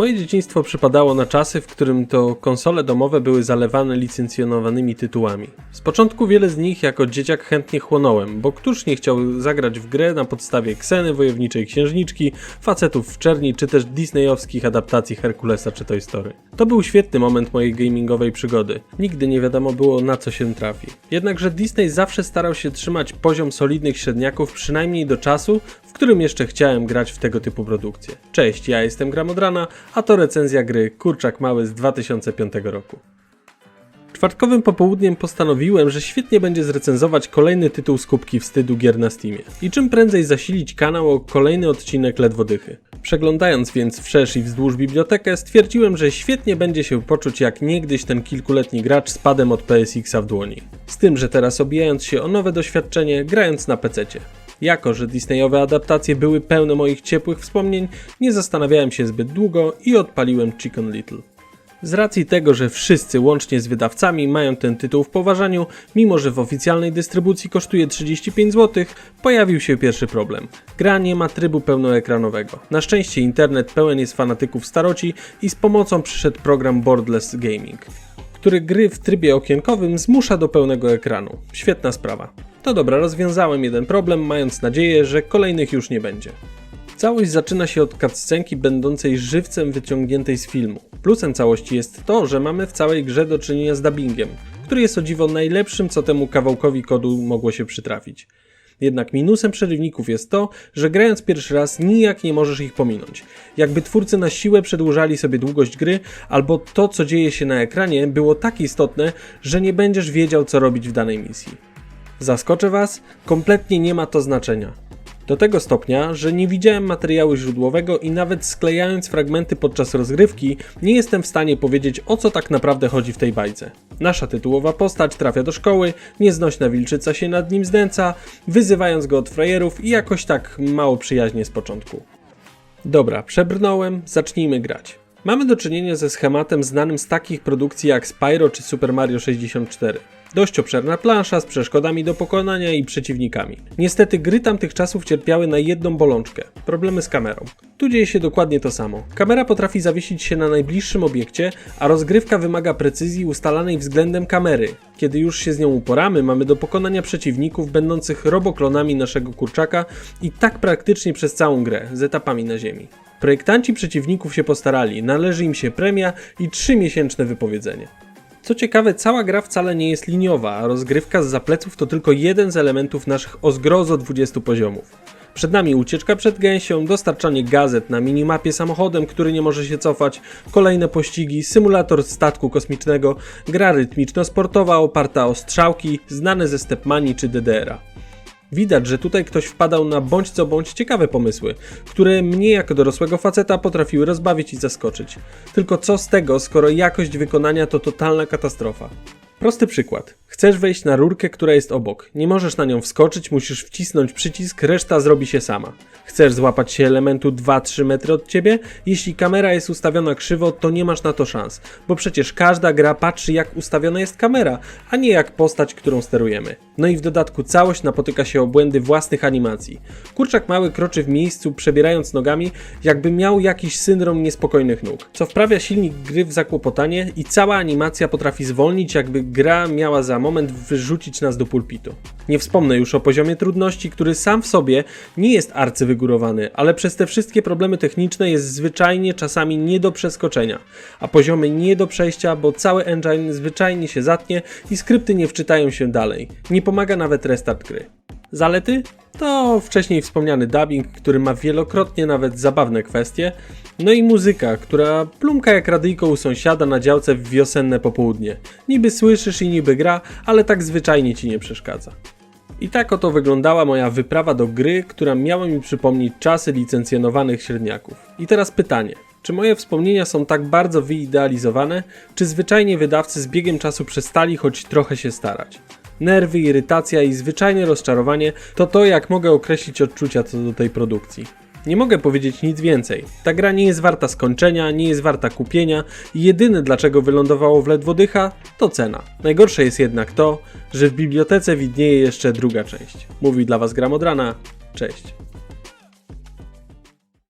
Moje dzieciństwo przypadało na czasy, w którym to konsole domowe były zalewane licencjonowanymi tytułami. Z początku wiele z nich jako dzieciak chętnie chłonąłem, bo któż nie chciał zagrać w grę na podstawie Kseny, Wojowniczej Księżniczki, Facetów w Czerni, czy też disneyowskich adaptacji Herkulesa czy Toy Story. To był świetny moment mojej gamingowej przygody. Nigdy nie wiadomo było na co się trafi. Jednakże Disney zawsze starał się trzymać poziom solidnych średniaków przynajmniej do czasu, w którym jeszcze chciałem grać w tego typu produkcje. Cześć, ja jestem Gramodrana, a to recenzja gry Kurczak Mały z 2005 roku. Czwartkowym popołudniem postanowiłem, że świetnie będzie zrecenzować kolejny tytuł z kubki wstydu gier na Steamie i czym prędzej zasilić kanał o kolejny odcinek Ledwodychy. Przeglądając więc wszerz i wzdłuż bibliotekę, stwierdziłem, że świetnie będzie się poczuć jak niegdyś ten kilkuletni gracz z padem od PSX-a w dłoni. Z tym, że teraz obijając się o nowe doświadczenie, grając na PC-cie. Jako, że Disneyowe adaptacje były pełne moich ciepłych wspomnień, nie zastanawiałem się zbyt długo i odpaliłem Chicken Little. Z racji tego, że wszyscy łącznie z wydawcami mają ten tytuł w poważaniu, mimo że w oficjalnej dystrybucji kosztuje 35 zł, pojawił się pierwszy problem. Gra nie ma trybu pełnoekranowego. Na szczęście internet pełen jest fanatyków staroci i z pomocą przyszedł program Boardless Gaming, który gry w trybie okienkowym zmusza do pełnego ekranu. Świetna sprawa. To dobra, rozwiązałem jeden problem, mając nadzieję, że kolejnych już nie będzie. Całość zaczyna się od cutscenki będącej żywcem wyciągniętej z filmu. Plusem całości jest to, że mamy w całej grze do czynienia z dubbingiem, który jest o dziwo najlepszym, co temu kawałkowi kodu mogło się przytrafić. Jednak minusem przerywników jest to, że grając pierwszy raz nijak nie możesz ich pominąć. Jakby twórcy na siłę przedłużali sobie długość gry, albo to co dzieje się na ekranie było tak istotne, że nie będziesz wiedział co robić w danej misji. Zaskoczę Was, kompletnie nie ma to znaczenia. Do tego stopnia, że nie widziałem materiału źródłowego i nawet sklejając fragmenty podczas rozgrywki, nie jestem w stanie powiedzieć o co tak naprawdę chodzi w tej bajce. Nasza tytułowa postać trafia do szkoły, nieznośna wilczyca się nad nim zdęca, wyzywając go od frajerów i jakoś tak mało przyjaźnie z początku. Dobra, przebrnąłem, zacznijmy grać. Mamy do czynienia ze schematem znanym z takich produkcji jak Spyro czy Super Mario 64. Dość obszerna plansza z przeszkodami do pokonania i przeciwnikami. Niestety gry tamtych czasów cierpiały na jedną bolączkę problemy z kamerą. Tu dzieje się dokładnie to samo. Kamera potrafi zawiesić się na najbliższym obiekcie, a rozgrywka wymaga precyzji ustalanej względem kamery. Kiedy już się z nią uporamy, mamy do pokonania przeciwników będących roboklonami naszego kurczaka i tak praktycznie przez całą grę, z etapami na ziemi. Projektanci przeciwników się postarali, należy im się premia i 3-miesięczne wypowiedzenie. Co ciekawe, cała gra wcale nie jest liniowa, a rozgrywka z zapleców to tylko jeden z elementów naszych o zgrozo 20 poziomów. Przed nami ucieczka przed gęsią, dostarczanie gazet na minimapie samochodem, który nie może się cofać, kolejne pościgi, symulator statku kosmicznego, gra rytmiczno-sportowa oparta o strzałki, znane ze Stepmani czy DDR-a. Widać, że tutaj ktoś wpadał na bądź co bądź ciekawe pomysły, które mnie jako dorosłego faceta potrafiły rozbawić i zaskoczyć. Tylko co z tego, skoro jakość wykonania to totalna katastrofa? Prosty przykład. Chcesz wejść na rurkę, która jest obok. Nie możesz na nią wskoczyć, musisz wcisnąć przycisk, reszta zrobi się sama. Chcesz złapać się elementu 2-3 metry od ciebie? Jeśli kamera jest ustawiona krzywo, to nie masz na to szans, bo przecież każda gra patrzy jak ustawiona jest kamera, a nie jak postać, którą sterujemy. No i w dodatku całość napotyka się o błędy własnych animacji. Kurczak mały kroczy w miejscu, przebierając nogami, jakby miał jakiś syndrom niespokojnych nóg, co wprawia silnik gry w zakłopotanie i cała animacja potrafi zwolnić, jakby gra miała za moment wyrzucić nas do pulpitu. Nie wspomnę już o poziomie trudności, który sam w sobie nie jest arcywygórowany, ale przez te wszystkie problemy techniczne jest zwyczajnie czasami nie do przeskoczenia, a poziomy nie do przejścia, bo cały engine zwyczajnie się zatnie i skrypty nie wczytają się dalej. Nie pomaga nawet restart gry. Zalety? To wcześniej wspomniany dubbing, który ma wielokrotnie nawet zabawne kwestie, no i muzyka, która plumka jak radyjko u sąsiada na działce w wiosenne popołudnie. Niby słyszysz i niby gra, ale tak zwyczajnie ci nie przeszkadza. I tak oto wyglądała moja wyprawa do gry, która miała mi przypomnieć czasy licencjonowanych średniaków. I teraz pytanie. Czy moje wspomnienia są tak bardzo wyidealizowane, czy zwyczajnie wydawcy z biegiem czasu przestali choć trochę się starać? Nerwy, irytacja i zwyczajne rozczarowanie to to, jak mogę określić odczucia co do tej produkcji. Nie mogę powiedzieć nic więcej. Ta gra nie jest warta skończenia, nie jest warta kupienia i jedyne dlaczego wylądowało w ledwodycha to cena. Najgorsze jest jednak to, że w bibliotece widnieje jeszcze druga część. Mówi dla Was Gramodrana. Cześć.